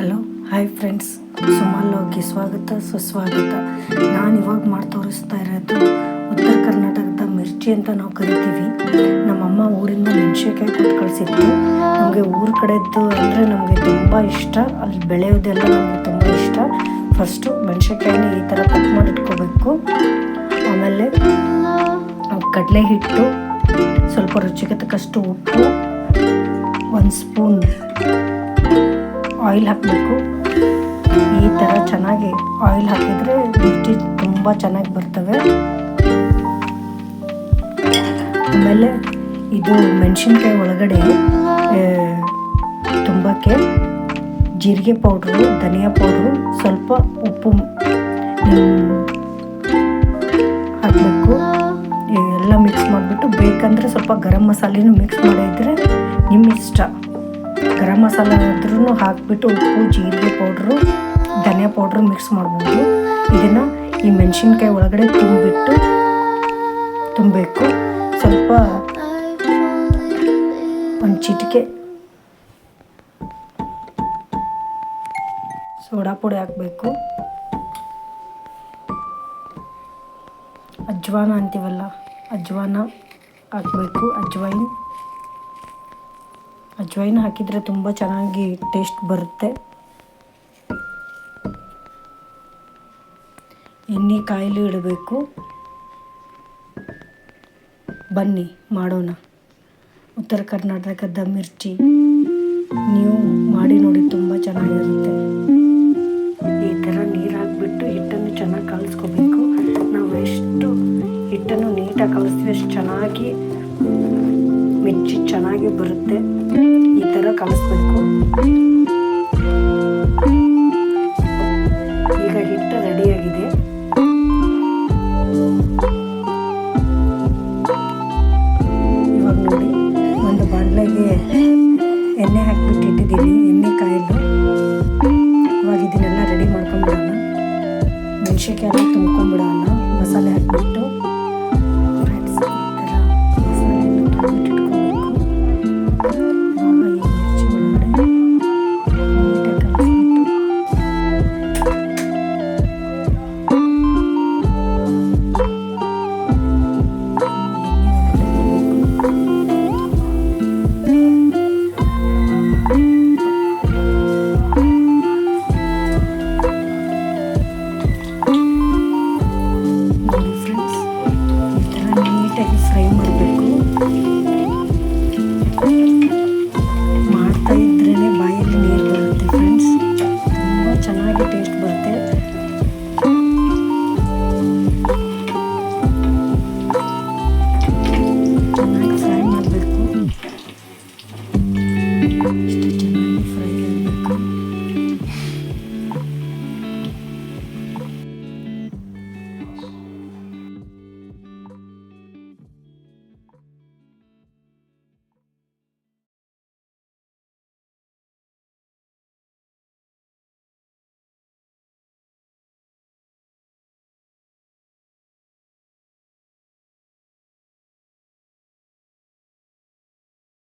Hi friends. ಸುಮಲ್ಲೋಗಿ ಸ್ವಾಗತ, ಸುಸ್ವಾಗತ. ನಾನು ಇವಾಗ ಮಾಡಿ ತೋರಿಸ್ತಾ ಇರೋದು ಉತ್ತರ ಕರ್ನಾಟಕದ ಮಿರ್ಚಿ ಅಂತ ನಾವು ಕರಿತೀವಿ. ನಮ್ಮಮ್ಮ ಊರಿಂದ ಮೆಣಸಿನ್ಕಾಯಿ ಕೊಟ್ಟು ಕಳಿಸಿತ್ತು ನಮಗೆ ಊರ ಕಡೆದ್ದು ಅಂದರೆ ನಮಗೆ ತುಂಬ ಇಷ್ಟ. ಅಲ್ಲಿ ಬೆಳೆಯೋದೆಲ್ಲ ನಮಗೆ ತುಂಬ ಇಷ್ಟ. ಫಸ್ಟು ಮೆಣಸಿನ್ಕಾಯಿನ ಈ ಥರ ಕಟ್ ಮಾಡಿಟ್ಕೋಬೇಕು. ಆಮೇಲೆ ಕಡಲೆ ಹಿಟ್ಟು ಸ್ವಲ್ಪ ರುಚಿಗೆ ತಕ್ಕಷ್ಟು ಉಪ್ಪು, ಒಂದು ಸ್ಪೂನ್ ಆಯಿಲ್ ಹಾಕಬೇಕು. ಈ ಥರ ಚೆನ್ನಾಗಿ ಆಯಿಲ್ ಹಾಕಿದರೆ ಮಿರ್ಚಿ ತುಂಬ ಚೆನ್ನಾಗಿ ಬರ್ತವೆ. ಆಮೇಲೆ ಇದು ಮೆಣಸಿನ್ಕಾಯಿ ಒಳಗಡೆ ತುಂಬಕ್ಕೆ ಜೀರಿಗೆ ಪೌಡ್ರು, ಧನಿಯಾ ಪೌಡ್ರು, ಸ್ವಲ್ಪ ಉಪ್ಪು ಹಾಕಬೇಕು. ಎಲ್ಲ ಮಿಕ್ಸ್ ಮಾಡಿಬಿಟ್ಟು ಬೇಕಂದರೆ ಸ್ವಲ್ಪ ಗರಂ ಮಸಾಲೆನೂ ಮಿಕ್ಸ್ ಮಾಡಿದರೆ ನಿಮ್ಮ ಇಷ್ಟ ಗರಂ ಮಸಾಲ ಆದ್ರೂ ಹಾಕಿಬಿಟ್ಟು ಉಪ್ಪು, ಜೀರಿಗೆ ಪೌಡ್ರು, ಧನಿಯಾ ಪೌಡ್ರು ಮಿಕ್ಸ್ ಮಾಡ್ಬೋದು. ಇದನ್ನು ಈ ಮೆಣಸಿನ್ಕಾಯಿ ಒಳಗಡೆ ತುಂಬಿಟ್ಟು ತುಂಬಬೇಕು ಸ್ವಲ್ಪ ಒಂದು ಚಿಟಿಕೆ ಸೋಡಾ ಪುಡಿ ಹಾಕಬೇಕು. ಅಜ್ವಾನ ಅಂತೀವಲ್ಲ, ಅಜ್ವಾನ ಹಾಕಬೇಕು ಅಜ್ವೈನ್ ಅಜ್ವೈನ್ ಹಾಕಿದರೆ ತುಂಬ ಚೆನ್ನಾಗಿ ಟೇಸ್ಟ್ ಬರುತ್ತೆ. ಎಣ್ಣೆ ಕಾಯಿಲು ಇಡಬೇಕು. ಬನ್ನಿ, ಮಾಡೋಣ. ಉತ್ತರ ಕರ್ನಾಟಕದ ಮಿರ್ಚಿ ನೀವು ಮಾಡಿ ನೋಡಿ, ತುಂಬ ಚೆನ್ನಾಗಿರುತ್ತೆ. ಈ ಥರ ನೀರು ಹಾಕಿಬಿಟ್ಟು ಹಿಟ್ಟನ್ನು ಚೆನ್ನಾಗಿ ಕಲಿಸ್ಕೋಬೇಕು. ನಾವು ಎಷ್ಟು ಹಿಟ್ಟನ್ನು ನೀಟಾಗಿ ಕಲಿಸ್ತೀವಿ, ಅಷ್ಟು ಚೆನ್ನಾಗಿ ಮಿರ್ಚಿ ಚೆನ್ನಾಗಿ ಬರುತ್ತೆ. ಈ ಥರ ಕಲಿಸ್ಬೇಕು ಈಗ ಹಿಟ್ಟು ರೆಡಿಯಾಗಿದೆ ಇವಾಗ ನೋಡಿ, ಒಂದು ಬಾಣಲೆಗೆ ಎಣ್ಣೆ ಹಾಕ್ಬಿಟ್ಟಿಟ್ಟಿದ್ದೀನಿ ಎಣ್ಣೆ ಕಾಯಲು. ಇವಾಗ ಇದನ್ನೆಲ್ಲ ರೆಡಿ ಮಾಡ್ಕೊಂಡ್ಬಿಡೋಣ ಮೆಣಸಿನ್ಕಾಯಿ ತುಂಬ್ಕೊಂಡ್ಬಿಡೋಣ ಮಸಾಲೆ ಹಾಕ್ಬಿಟ್ಟು. Что